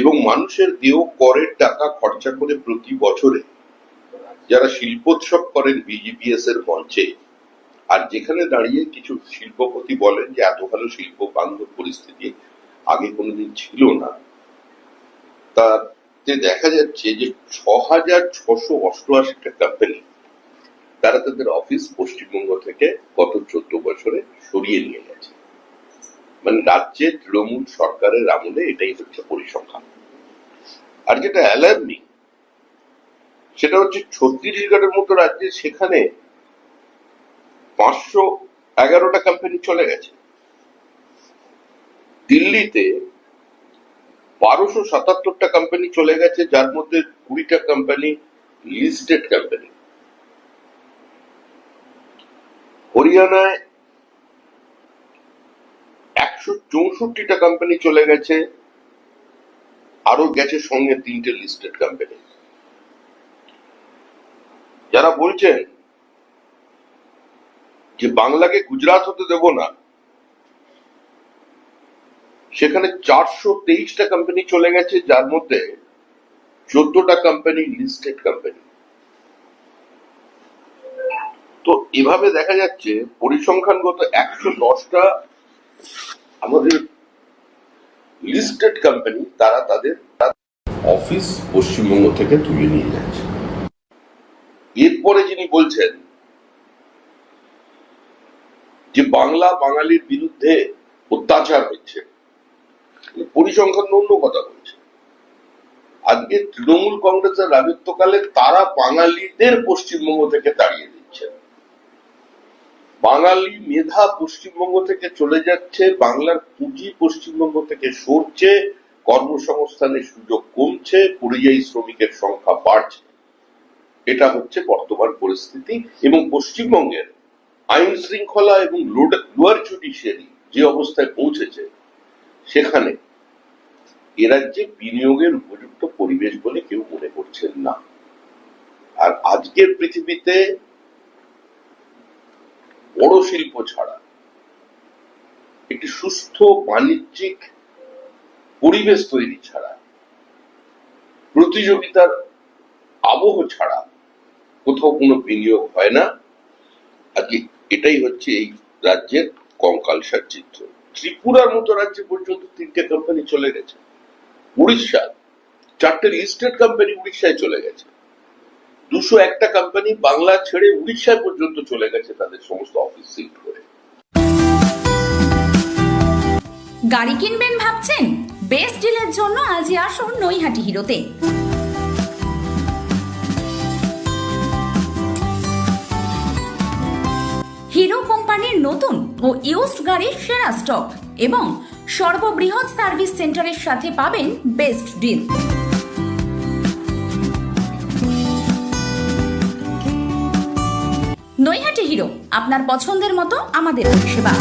এবং মানুষের দেহ করের টাকা খরচা করে প্রতি বছরে যারা শিল্পোৎসব করেন বিজিবিএস এর মঞ্চে। আর যেখানে দাঁড়িয়ে কিছু শিল্পপতি বলেন যে, এত ভালো শিল্প বান্ধব পরিস্থিতি আগে কোনোদিন ছিল না। তাতে দেখা যাচ্ছে যে ছ হাজার ছশো অষ্টআশিটা কোম্পানি তারা তাদের অফিস পশ্চিমবঙ্গ থেকে গত চোদ্দ বছরে সরিয়ে নিয়ে গেছে। মানে রাজ্যের তৃণমূল সরকারের আমলে এটাই হচ্ছে পরিসংখ্যান। আর যেটা অ্যালার্মিং সেটা হচ্ছে ছত্তিশগড়ের মতো রাজ্যে সেখানে পাঁচশো এগারোটা কোম্পানি চলে গেছে। দিল্লিতে বারোশো সাতাত্তরটা কোম্পানি চলে গেছে, যার মধ্যে কুড়িটা কোম্পানি লিস্টেড কোম্পানি হরিয়ানায় একশো চৌষট্টিটা কোম্পানি চলে গেছে আরও গেছে সঙ্গে তিনটে লিস্টেড কোম্পানি যারা বলছেন যে বাংলাকে গুজরাট হতে দেব না, সেখানে চারশো তেইশটা কোম্পানি চলে গেছে, যার মধ্যে চোদ্দটা কোম্পানি লিস্টেড কোম্পানি তো এভাবে দেখা যাচ্ছে পরিসংখ্যানগত একশো দশটা আমাদের লিস্টেড কোম্পানি তারা তাদের অফিস পশ্চিমবঙ্গ থেকে তুলে নিয়ে যাচ্ছে। এরপরে যিনি বলছেন যে বাংলা বাঙালির বিরুদ্ধে অত্যাচার হচ্ছে, পরিসংখ্যান অন্য কথা বলছে। আজকে তৃণমূল কংগ্রেসের রাজত্বকালে তারা বাঙালিদের পশ্চিমবঙ্গ থেকে তাড়িয়ে দিচ্ছেন বাঙালি মেধা পশ্চিমবঙ্গ থেকে চলে যাচ্ছে, বাংলার পুঁজি পশ্চিমবঙ্গ থেকে সরছে, কর্মসংস্থানের সুযোগ কমছে, পরিযায়ী শ্রমিকের সংখ্যা বাড়ছে। এটা হচ্ছে বর্তমান পরিস্থিতি এবং পশ্চিমবঙ্গের আইন শৃঙ্খলা এবং লোয়ার জুডিশিয়ারি যে অবস্থায় পৌঁছেছে, সেখানে এ রাজ্যে বিনিয়োগের উপযুক্ত পরিবেশ বলে কেউ মনে করছেন না। আর আজকের পৃথিবীতে বড় শিল্প ছাড়া একটি সুস্থ বাণিজ্যিক পরিবেশ তৈরি ছাড়া, প্রতিযোগিতার আবহ ছাড়া কোথাও কোনো বিনিয়োগ হয় না। আজকে এটাই হচ্ছে এই রাজ্যের কঙ্কালসার চিত্র। ত্রিপুরার মতো রাজ্যে পর্যন্ত তিনটে কোম্পানি চলে গেছে। উড়িষ্যা, চারটে লিস্টেড কোম্পানি উড়িষ্যায় চলে গেছে। দুশো একটা কোম্পানি বাংলা ছেড়ে উড়িষ্যায় পর্যন্ত চলে গেছে তাদের সমস্ত অফিস শিফট করে। গাড়ি কিনবেন ভাবছেন? বেস্ট ডিলের জন্য আজই আসুন নৈহাটি হিরোতে। হিরো কোম্পানির নতুন ও ইউজড গাড়ির সেরা স্টক এবং সর্ববৃহৎ সার্ভিস সেন্টারের সাথে পাবেন বেস্ট ডিল নৈহাটি হিরো আপনার পছন্দের মতো আমাদের পরিষেবা